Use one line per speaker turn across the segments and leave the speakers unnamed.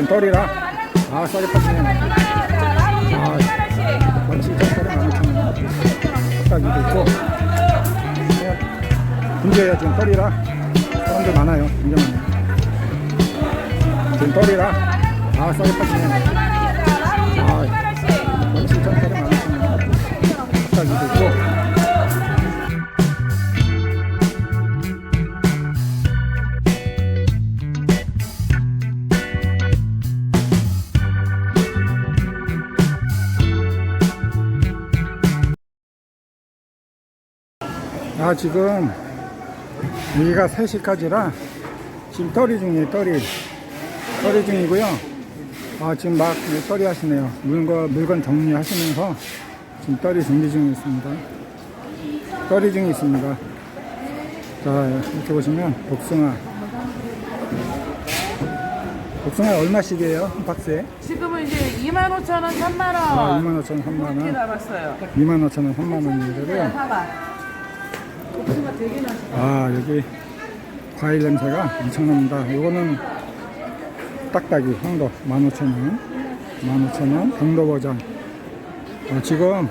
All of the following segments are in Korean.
지금 떨이라. 아 싸게 파시네. 아 마치 짝다리 많이 딱이도 있고 문제예요 지금 떨이라. 사람들 많아요 굉장히 많아요 지금 떨이라. 아 싸게 파시네. 아 마치 짝다리 많이 딱이도 있고 아 지금 여기가 3시까지라 지금 떨이 중이에요 떨이. 떨이 중이고요. 아 지금 막 떨이 하시네요. 물건, 물건 정리하시면서 지금 떨이 준비 중에 있습니다. 떨이 중에 있습니다. 자 이렇게 보시면 복숭아. 복숭아 얼마씩이에요? 한 박스에?
지금은 이제 25,000원, 3만원.
아 25,000원
이렇게
3만원.
남았어요.
25,000원 3만원이고요
봐봐. 복숭
아 여기 과일 냄새가 엄청납니다. 요거는 딱딱이 황도 15,000원. 15,000원 당도버장 아, 지금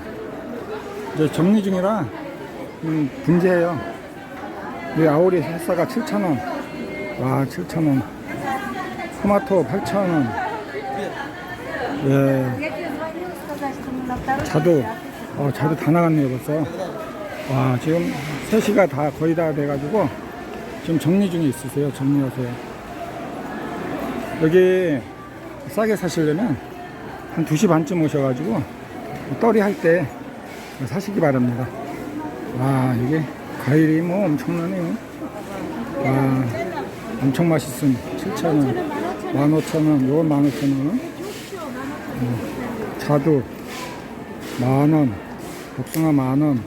이제 정리 중이라 음, 분재해요. 이 아오리 햇사가 7,000원. 와 7,000원. 토마토 8,000원. 예. 자두. 어, 자두 다 나갔네요 벌써 와 지금 3시가 다 거의 다 돼가지고 지금 정리 중에 있으세요? 정리하세요 여기 싸게 사시려면 한 2시 반쯤 오셔가지고 떨이 할 때 사시기 바랍니다. 와 이게 과일이 뭐 엄청나네요. 와 엄청 맛있음. 7,000원 15,000원 요건 15,000원. 음, 자두 만원 복숭아 만원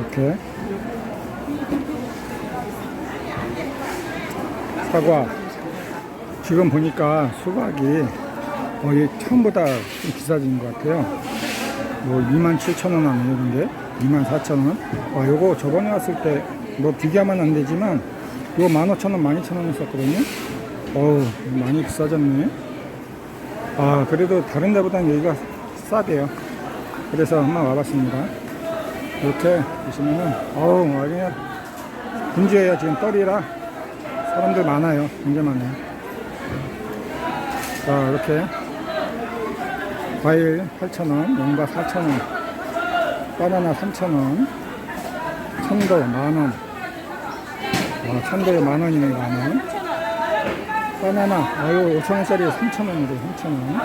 이렇게. 사과. 지금 보니까 수박이 거의 처음보다 좀 비싸진 것 같아요. 뭐 27,000원 하네요 근데? 24,000원? 아 요거 저번에 왔을 때 뭐 비교하면 안 되지만 요거 15,000원 12,000원 했었거든요. 어우 많이 비싸졌네. 아 그래도 다른 데보다는 여기가 싸대요. 그래서 한번 와봤습니다 이렇게 보시면은 어우 그냥 분주해요. 지금 떨이라 사람들 많아요. 굉장히 많아요. 자 이렇게 과일 8,000원 연과 4,000원 바나나 3,000원 천도 만원. 와 천도에 만원이네 만원 바나나 아유 5,000원짜리 3,000원이래 3,000원.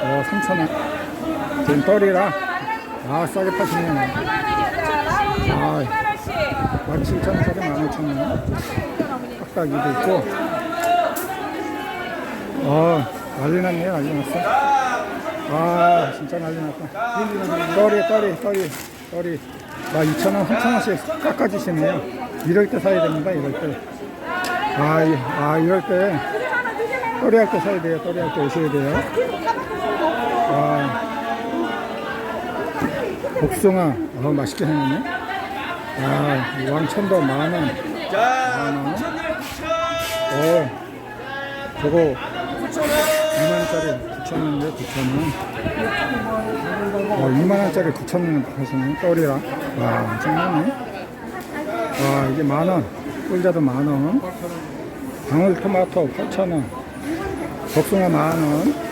어 3,000원. 지금 떨이라 아 싸게 파시네 아 17,000원짜리 15,000원. 깍딱이도 있고. 아 난리 났네 난리 났어. 아 진짜 난리 났다. 떨이 떨이 떨이 떨이. 아 2,000원 3,000원씩 깎아주시네요. 이럴 때 사야 됩니다 이럴 때 아 이- 아, 이럴 때 떨이 할 때 사야 돼요 떨이 할 때 오셔야 돼요. 아 복숭아. 어 맛있게 생겼네. 아 왕천도 만원. 만원? 어 저거 2만 원짜리 9천 원인데 9천 원. 어 2만 원짜리 9천 원 하시네. 떨이라. 와 엄청나네. 와 이게 만 원. 꿀자도 만 원. 방울토마토 8천 원. 복숭아 만 원.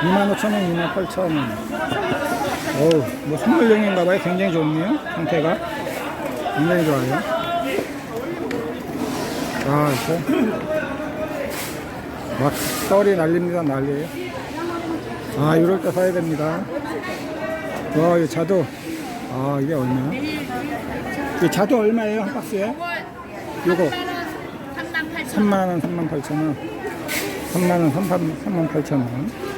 25,000원 28,000원 어우, 뭐 선물용인가 봐요. 굉장히 좋네요. 상태가. 굉장히 좋아요. 아, 이렇게. 막 떨이 날립니다. 난리에요. 아, 이럴 때 사야 됩니다. 와, 이 자두. 아, 이게 얼마야? 이 자두 얼마예요? 한 박스에? 요거. 3만원, 3만 8천원. 3만원, 3만, 3만 8천원.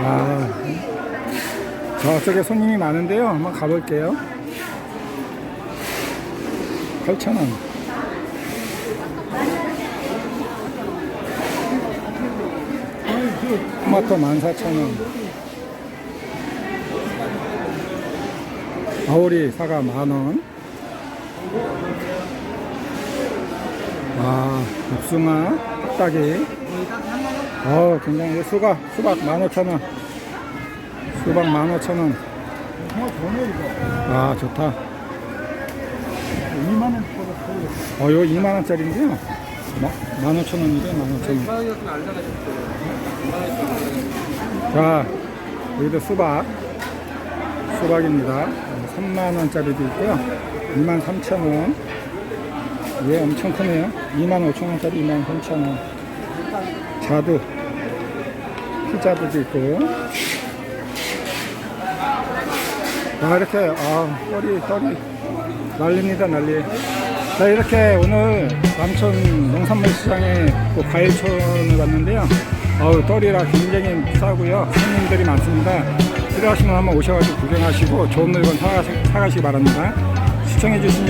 아, 저쪽에 손님이 많은데요. 한번 가볼게요. 8,000원. 토마토 14,000원. 아오리 사과 만원. 와, 복숭아, 딱딱이. 어, 굉장히 수박, 수박 15,000원. 수박 15,000원. 아, 좋다.
2만원
어, 요 2만원짜리인데요. 15,000원이래, 15,000원. 자, 여기도 수박. 수박입니다. 3만원짜리도 있고요. 23,000원. 예, 엄청 크네요. 25,000원짜리 23,000원. 자두. 피자두도 있고. 아, 이렇게, 아, 떨이, 떨이. 난립니다, 난리. 자, 이렇게 오늘 남천 농산물 시장에 또 과일촌을 왔는데요. 어우, 떨이라 굉장히 싸고요. 손님들이 많습니다. 필요하시면 한번 오셔가지고 구경하시고 좋은 물건 사가시, 사가시기 바랍니다. 시청해주신